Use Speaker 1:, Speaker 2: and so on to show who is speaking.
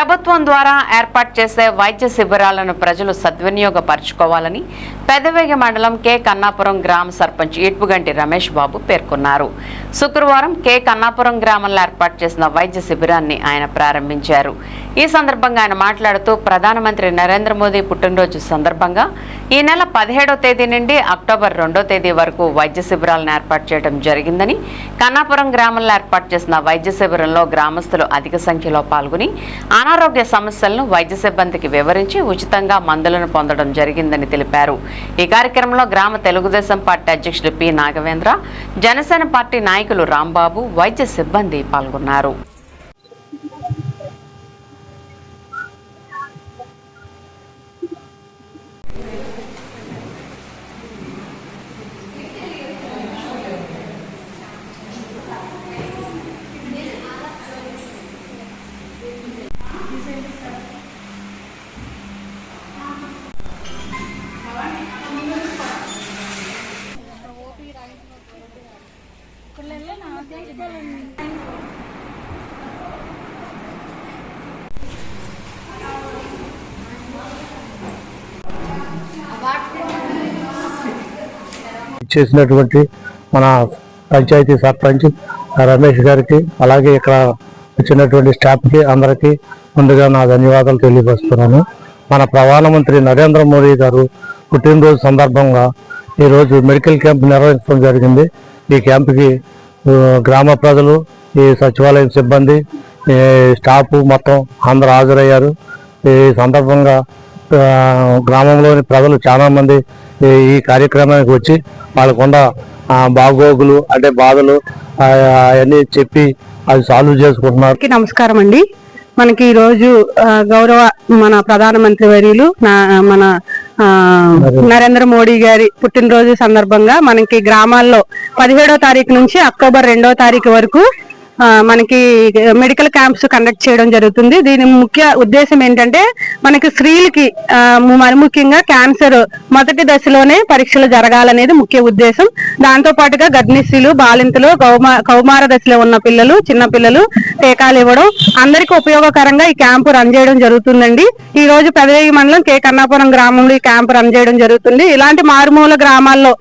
Speaker 1: ప్రభుత్వం ద్వారా ఏర్పాటు చేసే వైద్య శిబిరాలను ప్రజలు సద్వినియోగపరచుకోవాలని పెదవేగ మండలం కె. కన్నాపురం గ్రామ సర్పంచ్ ఈడ్పుగంటి రమేష్ బాబు పేర్కొన్నారు. శుక్రవారం కె. కన్నాపురం గ్రామంలో ఏర్పాటు చేసిన వైద్య శిబిరాన్ని ఆయన ప్రారంభించారు. ఈ సందర్భంగా ఆయన మాట్లాడుతూ ప్రధానమంత్రి నరేంద్ర మోదీ పుట్టినరోజు సందర్భంగా ఈ నెల పదిహేడో తేదీ నుండి అక్టోబర్ రెండో తేదీ వరకు వైద్య శిబిరాలను ఏర్పాటు చేయడం జరిగిందని కన్నాపురం గ్రామంలో ఏర్పాటు చేసిన వైద్య శిబిరంలో గ్రామస్తులు అధిక సంఖ్యలో పాల్గొని అనారోగ్య సమస్యలను వైద్య సిబ్బందికి వివరించి ఉచితంగా మందులను పొందడం జరిగిందని తెలిపారు. ఈ కార్యక్రమంలో గ్రామ తెలుగుదేశం పార్టీ అధ్యక్షులు పి నాగవేంద్ర జనసేన పార్టీ నాయకులు రాంబాబు వైద్య సిబ్బంది పాల్గొన్నారు.
Speaker 2: చేసినటువంటి మన పంచాయతీ సర్పంచ్ రమేష్ గారికి అలాగే ఇక్కడ వచ్చినటువంటి స్టాఫ్కి అందరికీ ముందుగా నా ధన్యవాదాలు తెలియపరుస్తున్నాను. మన ప్రధానమంత్రి నరేంద్ర మోడీ గారు పుట్టినరోజు సందర్భంగా ఈరోజు మెడికల్ క్యాంప్ నిర్వహించడం జరిగింది. ఈ క్యాంప్కి గ్రామ ప్రజలు ఈ సచివాలయం సిబ్బంది ఈ స్టాఫ్ మొత్తం అందరూ హాజరయ్యారు. ఈ సందర్భంగా గ్రామంలోని ప్రజలు చాలామంది ఈ కార్యక్రమానికి వచ్చి వాళ్ళకున్న బాగోగులు అంటే బాధలు అవన్నీ చెప్పి అది సాల్వ్ చేసుకుంటున్నారు.
Speaker 3: నమస్కారం అండి మనకి ఈ రోజు గౌరవ మన ప్రధానమంత్రి వర్యులు మన ఆ, నరేంద్ర మోడీ గారి పుట్టినరోజు సందర్భంగా మనకి గ్రామాల్లో పదిహేడో తారీఖు నుంచి అక్టోబర్ రెండో తారీఖు వరకు మనకి మెడికల్ క్యాంప్స్ కండక్ట్ చేయడం జరుగుతుంది. దీని ముఖ్య ఉద్దేశం ఏంటంటే మనకి స్త్రీలకి మరి ముఖ్యంగా క్యాన్సర్ మొదటి దశలోనే పరీక్షలు జరగాలనేది ముఖ్య ఉద్దేశం. దాంతో పాటుగా గర్భిణీస్త్రీలు బాలింతలు కౌమార దశలో ఉన్న పిల్లలు చిన్న పిల్లలు టీకాలు ఇవ్వడం అందరికీ ఉపయోగకరంగా ఈ క్యాంపు రన్ చేయడం జరుగుతుందండి. ఈ రోజు పెదవేగి మండలం కే. కన్నాపురం గ్రామంలో ఈ క్యాంపు రన్ చేయడం జరుగుతుంది. ఇలాంటి మారుమూల గ్రామాల్లో